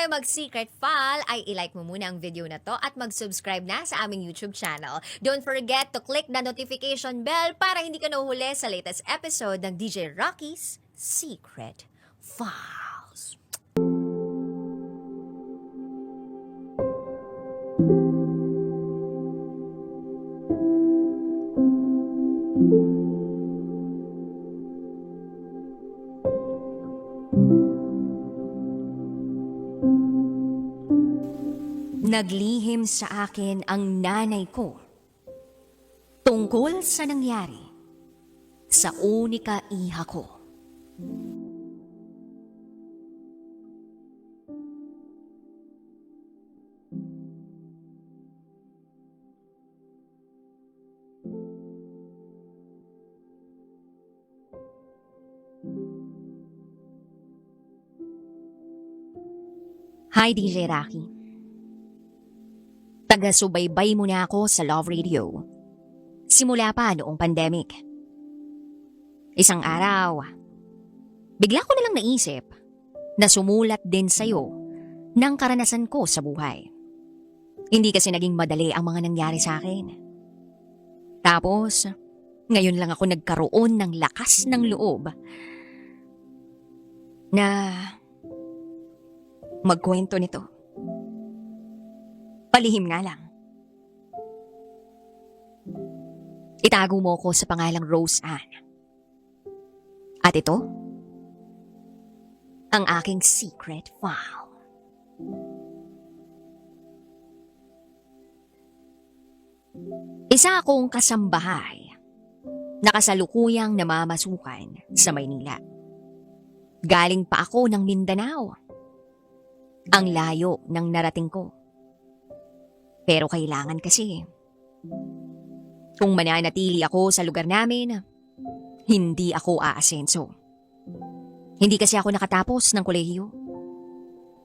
tayo mag-secret file, ay ilike mo muna ang video na to at mag-subscribe na sa aming YouTube channel. Don't forget to click the notification bell para hindi ka nahuhuli sa latest episode ng DJ Rocky's Secret Files. Naglihim sa akin ang nanay ko tungkol sa nangyari sa unika iha ko. Hi DJ Rocky. Taga-subaybay mo na ako sa Love Radio. Simula pa noong pandemic. Isang araw, bigla ko na lang naisip na sumulat din sa'yo ng karanasan ko sa buhay. Hindi kasi naging madali ang mga nangyari sa akin. Tapos, ngayon lang ako nagkaroon ng lakas ng loob na magkwento nito. Palihim nga lang. Itago mo ko sa pangalang Rose Ann. At ito, ang aking secret file. Isa akong kasambahay na kasalukuyang namamasukan sa Maynila. Galing pa ako ng Mindanao. Ang layo ng narating ko. Pero kailangan kasi. Kung mananatili ako sa lugar namin, hindi ako aasenso. Hindi kasi ako nakatapos ng kolehiyo.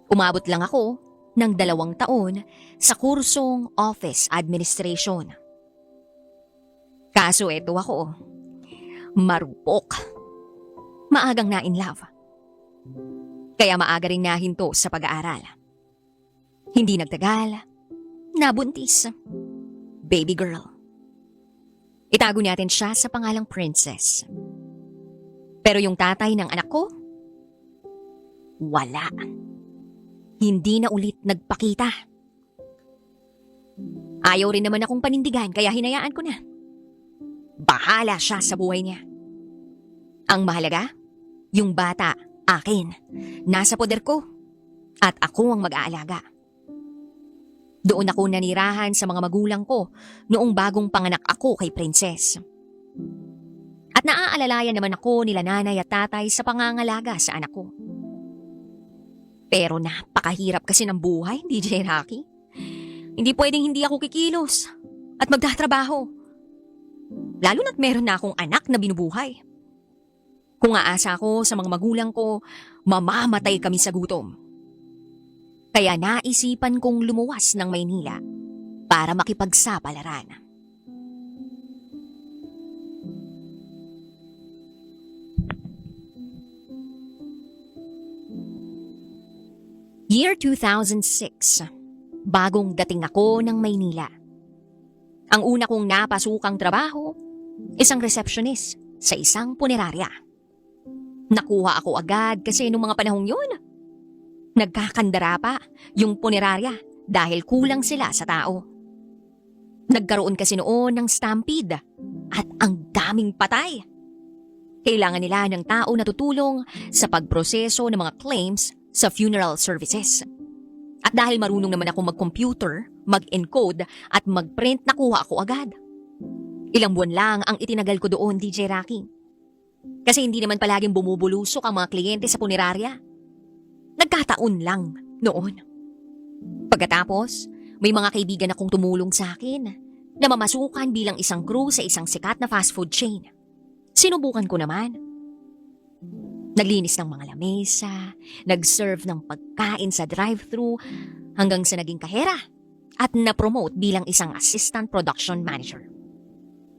Umabot lang ako ng dalawang taon sa kursong office administration. Kaso eto ako, marupok. Maagang na in love. Kaya maaga rin nahinto sa pag-aaral. Hindi nagtagal, nabuntis. Baby girl. Itago natin siya sa pangalang princess. Pero yung tatay ng anak ko, wala. Hindi na ulit nagpakita. Ayaw rin naman akong panindigan kaya hinayaan ko na. Bahala siya sa buhay niya. Ang mahalaga, yung bata, akin. Nasa poder ko. At ako ang mag-aalaga. Doon ako nanirahan sa mga magulang ko noong bagong panganak ako kay Princess. At naaalalayan naman ako nila nanay at tatay sa pangangalaga sa anak ko. Pero napakahirap kasi ng buhay, DJ Rocky. Hindi pwedeng hindi ako kikilos at magtatrabaho. Lalo na't meron na akong anak na binubuhay. Kung aasa ako sa mga magulang ko, mamamatay kami sa gutom. Kaya naisipan kong lumuwas ng Maynila para makipagsapalaran. Year 2006, bagong dating ako ng Maynila. Ang una kong napasukang trabaho, isang receptionist sa isang punerarya. Nakuha ako agad kasi nung mga panahong yun, nagkakandara pa yung punerarya dahil kulang sila sa tao. Nagkaroon kasi noon ng stampede at ang daming patay. Kailangan nila ng tao na tutulong sa pagproseso ng mga claims sa funeral services. At dahil marunong naman ako mag-computer, mag-encode at mag-print, nakuha ako agad. Ilang buwan lang ang itinagal ko doon, DJ Rocky. Kasi hindi naman palaging bumubulusok ang mga kliyente sa punerarya. Nagkataon lang noon. Pagkatapos, may mga kaibigan akong tumulong sa akin na mamasukan bilang isang crew sa isang sikat na fast food chain. Sinubukan ko naman. Naglinis ng mga lamesa, nag-serve ng pagkain sa drive-thru, hanggang sa naging kahera at na-promote bilang isang assistant production manager.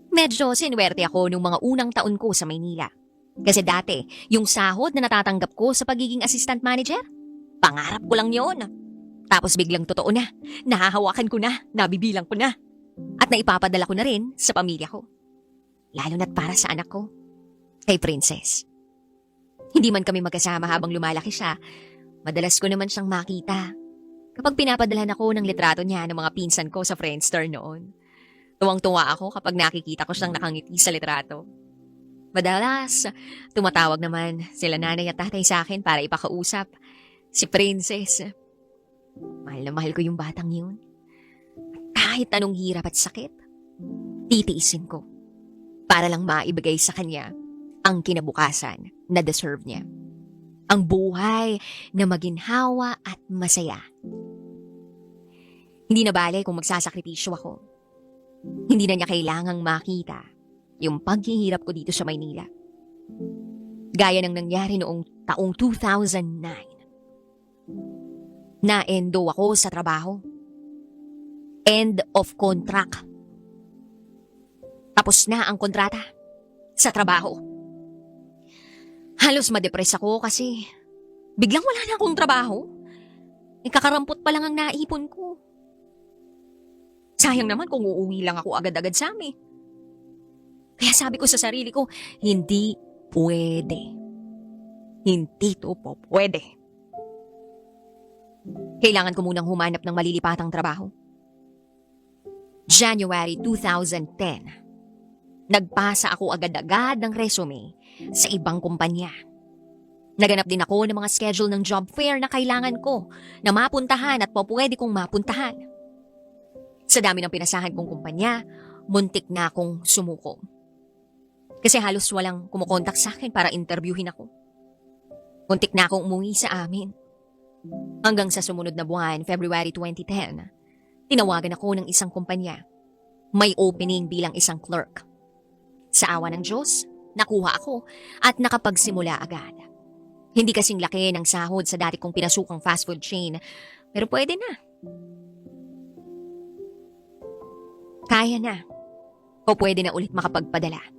Medyo sinwerte ako nung mga unang taon ko sa Maynila. Kasi dati, yung sahod na natatanggap ko sa pagiging assistant manager, Pangarap ko lang yon. Tapos biglang totoo na. Nahahawakan ko na, nabibilang ko na. At naipapadala ko na rin sa pamilya ko. Lalo na't para sa anak ko. Kay Princess. Hindi man kami magkasama habang lumalaki siya, madalas ko naman siyang makita. Kapag pinapadalhan ako ng litrato niya ng mga pinsan ko sa Friendster noon. Tuwang-tuwa ako kapag nakikita ko siyang nakangiti sa litrato. Madalas, tumatawag naman sila nanay at tatay sa akin para ipakausap si Princess. Mahal na mahal ko yung batang yun. Kahit anong hirap at sakit, titiisin ko para lang maibigay sa kanya ang kinabukasan na deserve niya. Ang buhay na maginhawa at masaya. Hindi na bale kung magsasakripisyo ako. Hindi na niya kailangang makita yung paghihirap ko dito sa Maynila. Gaya ng nangyari noong taong 2009. Na-endo ako sa trabaho. End of contract. Tapos na ang kontrata sa trabaho. Halos madepress ako kasi biglang wala na akong trabaho. Ikakarampot pa lang ang naipon ko. Sayang naman kung uuwi lang ako agad-agad sa amin. Kaya sabi ko sa sarili ko, hindi pwede. Hindi to po pwede. Kailangan ko munang humanap ng malilipatang trabaho. January 2010. Nagpasa ako agad-agad ng resume sa ibang kumpanya. Naganap din ako ng mga schedule ng job fair na kailangan ko na mapuntahan at pwede kong mapuntahan. Sa dami ng pinasahan kong kumpanya, muntik na akong sumuko. Kasi halos walang kumukontak sa akin para interviewin ako. Muntik na akong umuwi sa amin. Hanggang sa sumunod na buwan, February 2010, tinawagan ako ng isang kumpanya. May opening bilang isang clerk. Sa awa ng Diyos, nakuha ako at nakapagsimula agad. Hindi kasing laki ng sahod sa dati kong pinasukang fast food chain, pero pwede na. Kaya na. O pwede na ulit makapagpadala.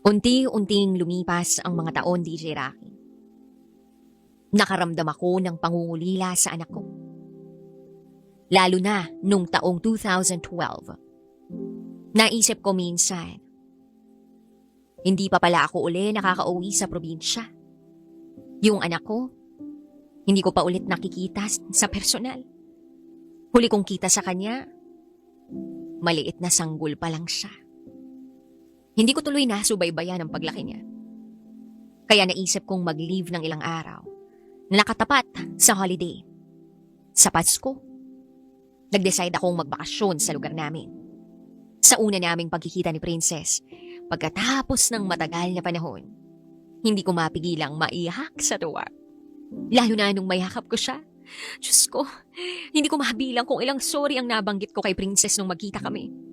Unti-unting lumipas ang mga taon, DJ Rocky. Nakaramdam ako ng pangungulila sa anak ko. Lalo na nung taong 2012. Naisip ko minsan, hindi pa pala ako uli nakakauwi sa probinsya. Yung anak ko, hindi ko pa ulit nakikita sa personal. Huli kong kita sa kanya, maliit na sanggol pa lang siya. Hindi ko tuloy nasubaybayan ang paglaki niya. Kaya naisip kong mag-leave ng ilang araw na nakatapat sa holiday. Sa Pasko, nag-decide akong magbakasyon sa lugar namin. Sa una naming pagkikita ni Princess, pagkatapos ng matagal na panahon, hindi ko mapigilang maiyak sa tuwa. Lalo na nung mayakap ko siya. Diyos ko, hindi ko mabilang kung ilang sorry ang nabanggit ko kay Princess nung magkita kami.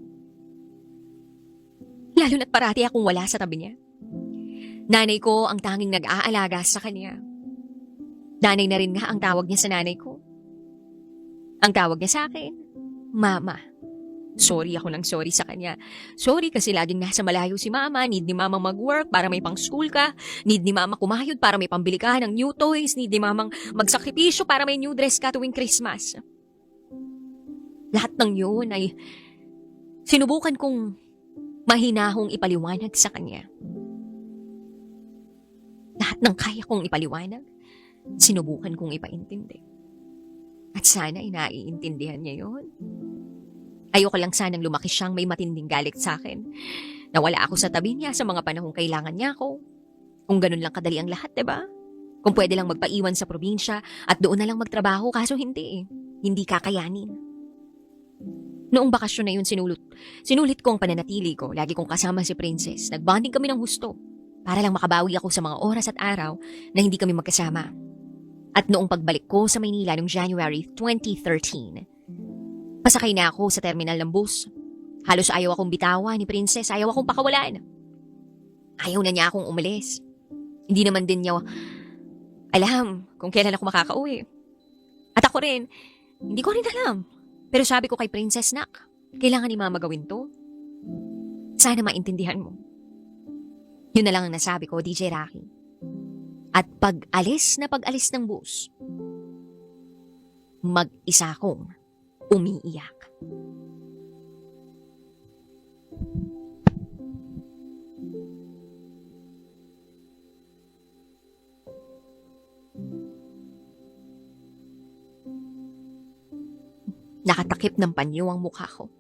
Lalo na't parati akong wala sa tabi niya. Nanay ko ang tanging nag-aalaga sa kanya. Nanay na rin nga ang tawag niya sa nanay ko. Ang tawag niya sa akin, Mama. Sorry ako ng sorry sa kanya. Sorry kasi laging nasa malayo si Mama, need ni Mama mag-work para may pang-school ka, need ni Mama kumayod para may pambili ka ng new toys, need ni Mamang magsakripisyo para may new dress ka tuwing Christmas. Lahat ng yun ay sinubukan kong mahinahong ipaliwanag sa kanya. Lahat ng kaya kong ipaliwanag, sinubukan kong ipaintindi. At sana ay naiintindihan niya yun. Ayoko lang sanang lumaki siyang may matinding galit sa akin. Nawala ako sa tabi niya sa mga panahong kailangan niya ako. Kung ganun lang kadali ang lahat, ba? Kung pwede lang magpaiwan sa probinsya at doon na lang magtrabaho kaso hindi eh. Hindi kakayanin. Noong bakasyon na yun sinulot, sinulit ko ang pananatili ko. Lagi kong kasama si Princess. Nagbonding kami ng husto. Para lang makabawi ako sa mga oras at araw na hindi kami magkasama. At noong pagbalik ko sa Maynila noong January 2013, pasakay na ako sa terminal ng bus. Halos ayaw akong bitawan ni Princess, ayaw akong pakawalan. Ayaw na niya akong umalis. Hindi naman din niya alam kung kailan ako makakauwi. At ako rin, hindi ko rin alam. Pero sabi ko kay Princess Nak, kailangan ni Mama gawin to. Sana maintindihan mo. Yun na lang ang nasabi ko, DJ Rocky. At pag-alis na pag-alis ng bus, mag-isa akong umiiyak. Nakatakip ng panyo ang mukha ko.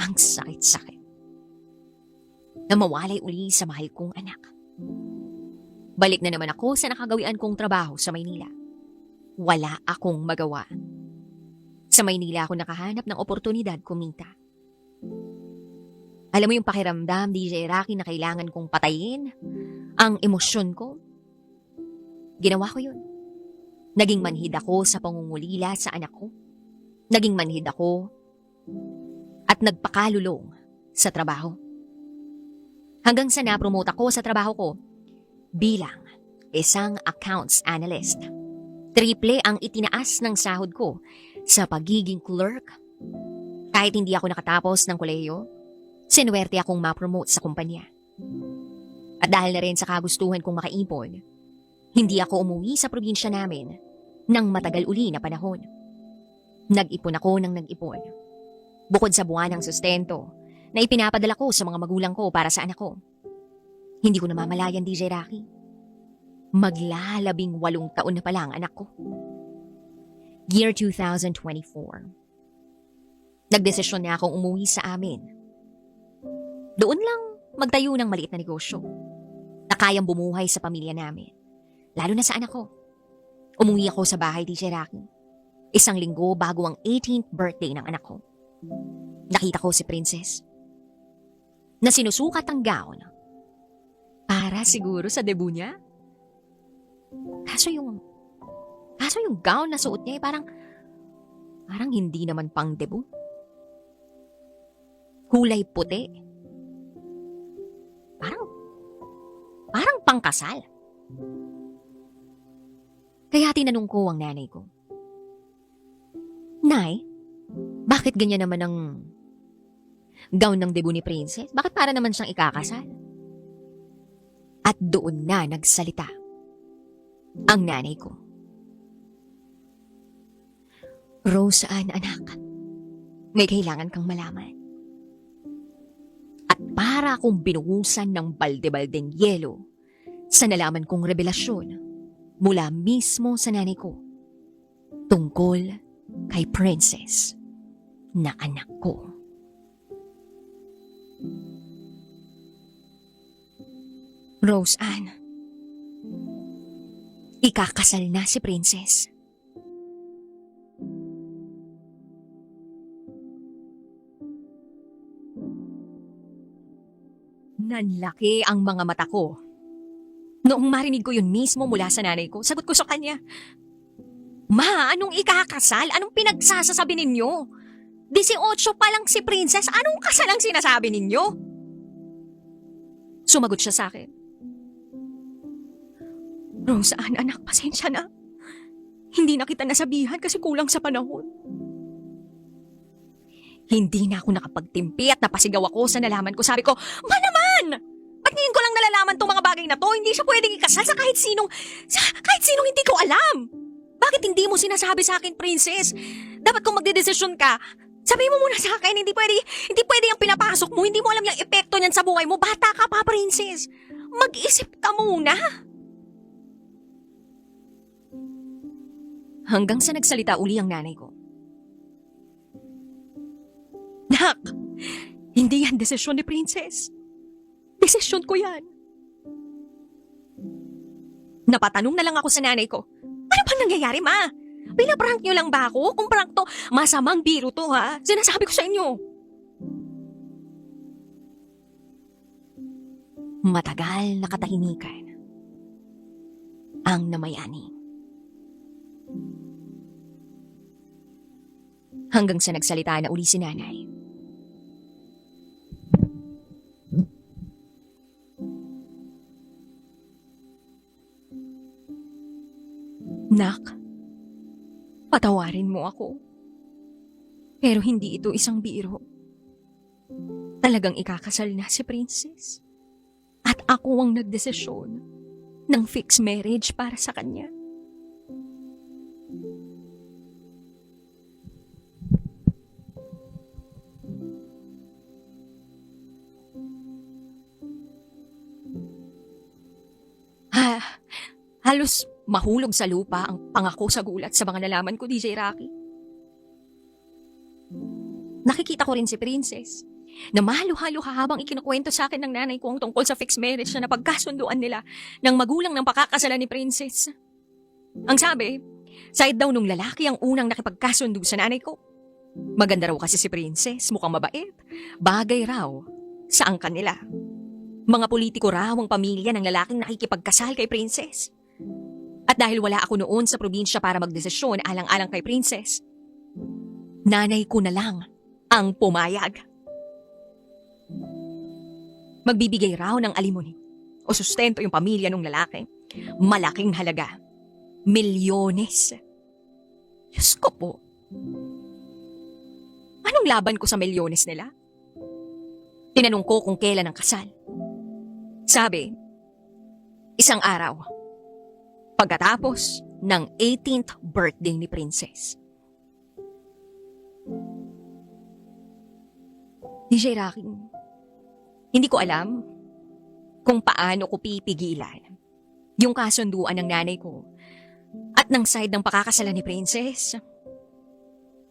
Ang sakit-sakit. Na mawalay uli sa mahal kong anak. Balik na naman ako sa nakagawian kong trabaho sa Maynila. Wala akong magawa. Sa Maynila ako nakahanap ng oportunidad kumita. Alam mo yung pakiramdam, DJ Rocky, na kailangan kong patayin ang emosyon ko? Ginawa ko yun. Naging manhid ako sa pangungulila sa anak ko. Naging manhid ako at nagpakalulong sa trabaho. Hanggang sa na-promote ako sa trabaho ko bilang isang accounts analyst. Triple ang itinaas ng sahod ko sa pagiging clerk. Kahit hindi ako nakatapos ng kolehiyo, sinuwerte akong ma-promote sa kumpanya. At dahil na rin sa kagustuhan kong makaipon, hindi ako umuwi sa probinsya namin ng matagal uli na panahon. Nag-ipon ako ng nag-ipon. Bukod sa buwan ng sustento na ipinapadala ko sa mga magulang ko para sa anak ko. Hindi ko namamalayan, DJ Rocky. Maglalabing walong taon na pala ang anak ko. Year 2024. Nagdesisyon na akong umuwi sa amin. Doon lang magtayo ng maliit na negosyo na kayang bumuhay sa pamilya namin. Lalo na sa anak ko. Umuwi ako sa bahay, DJ Rocky. Isang linggo bago ang 18th birthday ng anak ko. Nakita ko si Princess. Na sinusukat ang gown. Para siguro sa debut niya. Kaso yung... Kaso yung gown na suot niya eh parang... Parang hindi naman pang debut. Kulay puti. Parang... Parang pangkasal. Kaya tinanong ko ang nanay ko. Nay, bakit ganyan naman ang gown ng debut ni Princess? Bakit para naman siyang ikakasal? At doon na nagsalita ang nanay ko. Rose Ann, anak, may kailangan kang malaman. At para akong binuhusan ng balde-baldeng yelo sa nalaman kong revelasyon mula mismo sa nanay ko tungkol kay Princess na anak ko. Rose Ann, ikakasal na si Princess. Nanlaki ang mga mata ko. Noong marinig ko yun mismo mula sa nanay ko, sagot ko sa kanya, Ma, anong ikakasal? Anong pinagsasasabi ninyo? 18 pa lang si Princess, anong kasal ang sinasabi ninyo? Sumagot siya sa akin. Roseanne, anak, pasensya na. Hindi na kita nasabihan kasi kulang sa panahon. Hindi na ako nakapagtimpi at napasigaw ako sa nalaman ko. Sabi ko, Ma naman! Ngayon ko lang nalalaman tong mga bagay na to? Hindi siya pwedeng ikasal sa kahit sinong, sa kahit sinong hindi ko alam. Bakit hindi mo sinasabi sa akin, princess? Dapat kung magdedesisyon ka, sabi mo muna sa akin, hindi pwede, hindi pwede yung pinapasok mo, hindi mo alam yung epekto niyan sa buhay mo. Bata ka pa, princess. Mag-isip ka muna. Hanggang sa nagsalita uli ang nanay ko. Nak, hindi yan desisyon ni princess. Desisyon ko yan. Napatanong na lang ako sa nanay ko. Ano bang nangyayari, ma? Pinaprank niyo lang ba ako? Kung prank to, masamang biro to, ha? Sinasabi ko sa inyo. Matagal na katahimikan ang namayani. Hanggang sa nagsalita na uli si nanay. Patawarin mo ako. Pero hindi ito isang biro. Talagang ikakasal na si Princess. At ako ang nagdesisyon ng fixed marriage para sa kanya. Ha, halos mahulog sa lupa ang pangako sa gulat sa mga nalaman ko, DJ Rocky. Nakikita ko rin si Princess na maluha-luha habang ikinukwento sa akin ng nanay ko ang tungkol sa fixed marriage na napagkasunduan nila ng magulang ng pakakasalan ni Princess. Ang sabi, side daw nung lalaki ang unang nakipagkasundo sa nanay ko. Maganda raw kasi si Princess, mukhang mabait. Bagay raw sa ang kanila. Mga politiko raw ang pamilya ng lalaking nakikipagkasal kay Princess. At dahil wala ako noon sa probinsya para magdesisyon alang-alang kay Princess, nanay ko na lang ang pumayag. Magbibigay raw ng alimony o sustento yung pamilya ng lalaki. Malaking halaga. Milyones. Diyos ko po. Anong laban ko sa milyones nila? Tinanong ko kung kailan ang kasal. Sabi, isang araw, pagkatapos ng 18th birthday ni Princess. DJ Raking, hindi ko alam kung paano ko pipigilan yung kasunduan ng nanay ko at ng side ng pakakasalan ni Princess.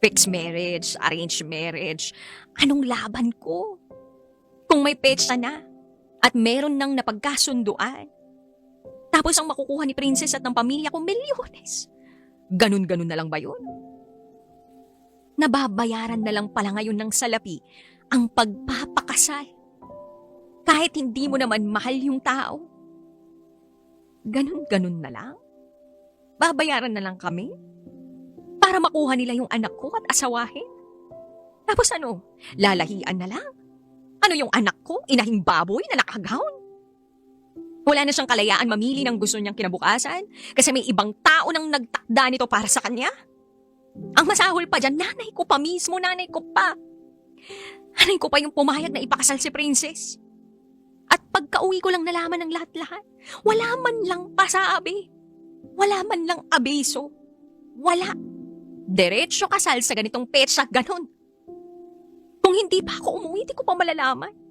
Fixed marriage, arranged marriage, anong laban ko? Kung may petsa na at meron nang napagkasunduan. Tapos ang makukuha ni Princess at ng pamilya ko, milyones. Ganun-ganun na lang ba yun? Nababayaran na lang pala ngayon ng salapi ang pagpapakasal. Kahit hindi mo naman mahal yung tao. Ganun-ganun na lang. Babayaran na lang kami para makuha nila yung anak ko at asawahin. Tapos ano, lalahian na lang. Ano yung anak ko, inahing baboy na nakagawn? Wala na siyang kalayaan mamili ng gusto niyang kinabukasan kasi may ibang tao nang nagtakda nito para sa kanya. Ang masahol pa dyan, nanay ko pa mismo, nanay ko pa. Nanay ko pa yung pumayag na ipakasal si Princess. At pagka-uwi ko lang nalaman ng lahat-lahat, wala man lang pasabi. Wala man lang abiso. Wala. Diretso kasal sa ganitong petsa, ganon. Kung hindi pa ako umuwi, di ko pa malalaman.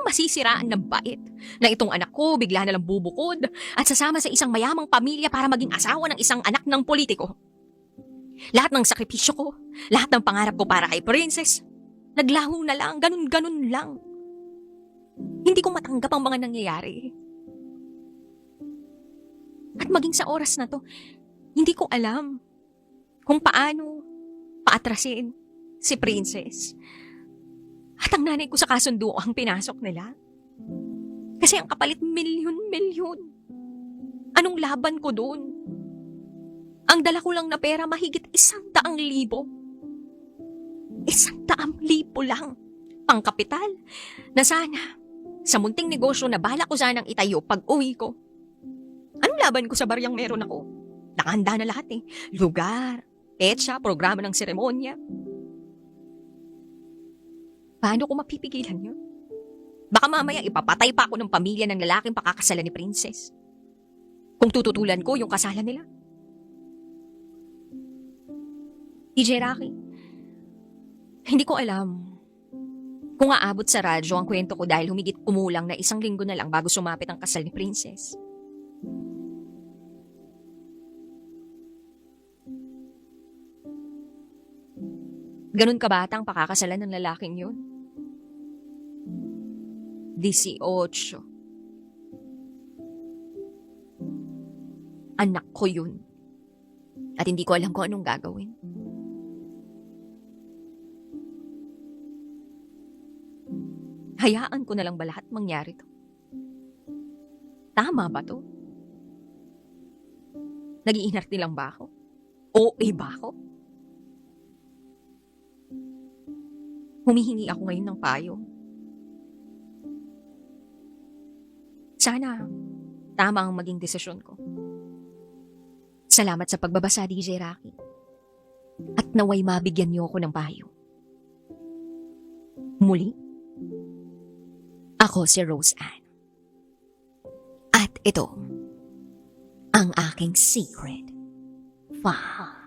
Para akong masisiraan ng bait na itong anak ko bigla na lang bubukod at sasama sa isang mayamang pamilya para maging asawa ng isang anak ng politiko. Lahat ng sakripisyo ko, lahat ng pangarap ko para kay Princess, naglaho na lang, ganun-ganun lang. Hindi ko matanggap ang mga nangyayari. At maging sa oras na to, hindi ko alam kung paano paatrasin si Princess. At ang nanay ko sa kasundo ang pinasok nila. Kasi ang kapalit milyon-milyon. Anong laban ko doon? Ang dala ko lang na pera mahigit isang daang libo. Isang daang libo lang. Pangkapital. Na sana, sa munting negosyo na bala ko sanang itayo pag uwi ko. Anong laban ko sa baryang meron ako? Nakahanda na lahat eh. Lugar, petsa, programa ng seremonya. Paano ko mapipigilan yun? Baka mamaya ipapatay pa ako ng pamilya ng lalaking pakakasalan ni Princess. Kung tututulan ko yung kasalan nila. DJ Rocky, hindi ko alam kung aabot sa radyo ang kwento ko dahil humigit kumulang na isang linggo na lang bago sumapit ang kasal ni Princess. Ganun kabatang pakakasalan ng lalaking yun. 18. Anak ko yun. At hindi ko alam kung anong gagawin. Hayaan ko na lang ba lahat mangyari to? Tama ba to? Nag-iinarte lang ba ako? OA ba ako? Humihingi ako ngayon ng payo. Sana tama ang maging desisyon ko. Salamat sa pagbabasa, DJ Rocky. At naway mabigyan niyo ako ng payo. Muli, Ako si Rose Ann. At ito, ang aking secret file.